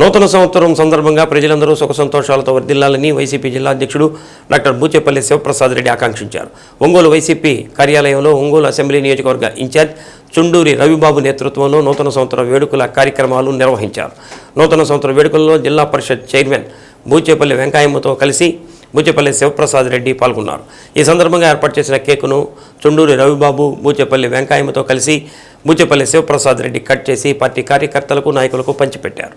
నూతన సంవత్సరం సందర్భంగా ప్రజలందరూ సుఖ సంతోషాలతో వర్ధిల్లాలని వైసీపీ జిల్లా అధ్యక్షుడు డాక్టర్ బూచేపల్లి శివప్రసాద్ రెడ్డి ఆకాంక్షించారు. ఒంగోలు వైసీపీ కార్యాలయంలో ఒంగోలు అసెంబ్లీ నియోజకవర్గ ఇన్ఛార్జ్ చుండూరి రవిబాబు నేతృత్వంలో నూతన సంవత్సర వేడుకల కార్యక్రమాలు నిర్వహించారు. నూతన సంవత్సర వేడుకల్లో జిల్లా పరిషత్ చైర్మన్ బూచేపల్లి వెంకయ్యమ్మతో కలిసి బూచేపల్లి శివప్రసాద్ రెడ్డి పాల్గొన్నారు. ఈ సందర్భంగా ఏర్పాటు చేసిన కేకును చుండూరి రవిబాబు బూచేపల్లి వెంకయ్యమ్మతో కలిసి బూచేపల్లి శివప్రసాద్ రెడ్డి కట్ చేసి పార్టీ కార్యకర్తలకు నాయకులకు పంచిపెట్టారు.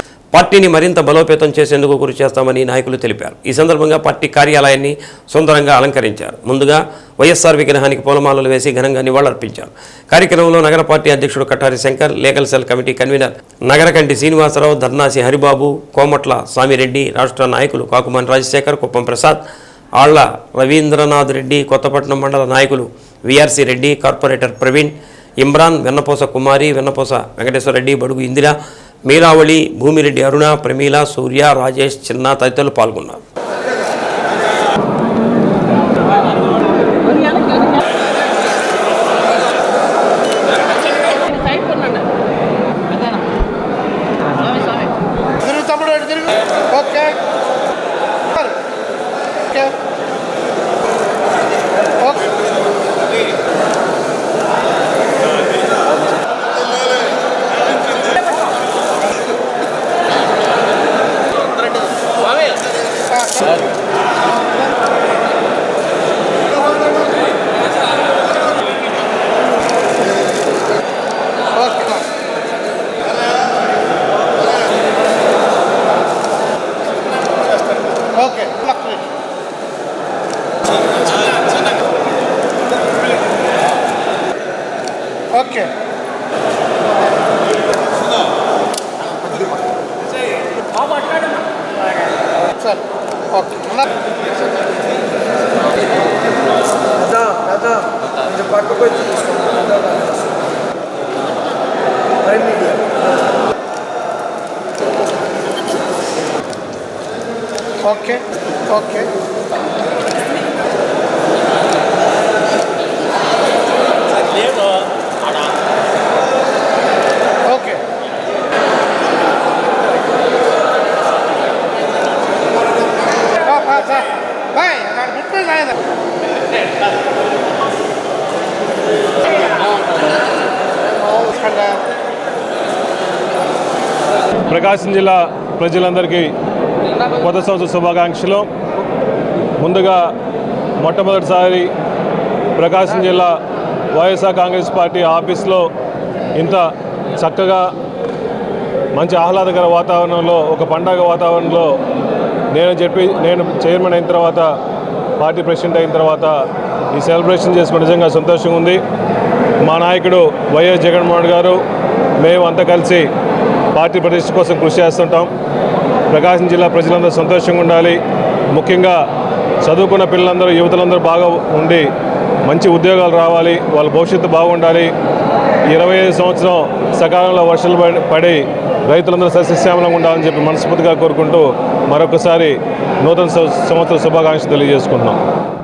పార్టీని మరింత బలోపేతం చేసేందుకు కృషి చేస్తామని నాయకులు తెలిపారు. ఈ సందర్భంగా పార్టీ కార్యాలయాన్ని సుందరంగా అలంకరించారు. ముందుగా వైఎస్ఆర్ విగ్రహానికి పూలమాలలు వేసి ఘనంగా నివాళులర్పించారు. కార్యక్రమంలో నగర పార్టీ అధ్యక్షుడు Katari Shankar legal cell committee convener Nagarakanti Srinivasarao Dharnasi Haribabu Komatla Swamireddy రాష్ట్ర నాయకులు కాకుమాన్ రాజశేఖర్ కుప్పం ప్రసాద్ ఆళ్ళ రవీంద్రనాథ్ రెడ్డి కొత్తపట్నం మండల నాయకులు విఆర్సీ రెడ్డి కార్పొరేటర్ ప్రవీణ్ ఇమ్రాన్ వెన్నపోస కుమారి వెన్నపోస వెంకటేశ్వర రెడ్డి బడుగు ఇందిరా మీరావళి భూమిరెడ్డి అరుణ ప్రమీల సూర్య రాజేష్ చిన్న తదితరులు పాల్గొన్నారు. 오케이. ಸರ್ ಓಕೆ ರಾಜಾ ప్రకాశం జిల్లా ప్రజలందరికీ కొత్త సంవత్సర శుభాకాంక్షలు. ముందుగా మొట్టమొదటిసారి ప్రకాశం జిల్లా వైఎస్ఆర్ కాంగ్రెస్ పార్టీ ఆఫీస్లో ఇంత చక్కగా మంచి ఆహ్లాదకర వాతావరణంలో ఒక పండగ వాతావరణంలో నేను చెప్పి నేను చైర్మన్ అయిన తర్వాత పార్టీ ప్రెసిడెంట్ అయిన తర్వాత ఈ సెలబ్రేషన్ చేసుకుని నిజంగా సంతోషంగా ఉంది. మా నాయకుడు వైఎస్ జగన్మోహన్ గారు మేము అంతా కలిసి పార్టీ ప్రతిష్ట కోసం కృషి చేస్తుంటాం. ప్రకాశం జిల్లా ప్రజలందరూ సంతోషంగా ఉండాలి. ముఖ్యంగా చదువుకున్న పిల్లలందరూ యువతలందరూ బాగా ఉండి మంచి ఉద్యోగాలు రావాలి వాళ్ళ భవిష్యత్తు బాగుండాలి. ఇరవై ఐదు సంవత్సరం సకాలంలో వర్షాలు పడి- పడి రైతులందరూ సస్యశ్యామలంగా ఉండాలని చెప్పి మనస్ఫూర్తిగా కోరుకుంటూ మరొకసారి నూతన సంవత్సర శుభాకాంక్షలు తెలియజేసుకుంటున్నాం.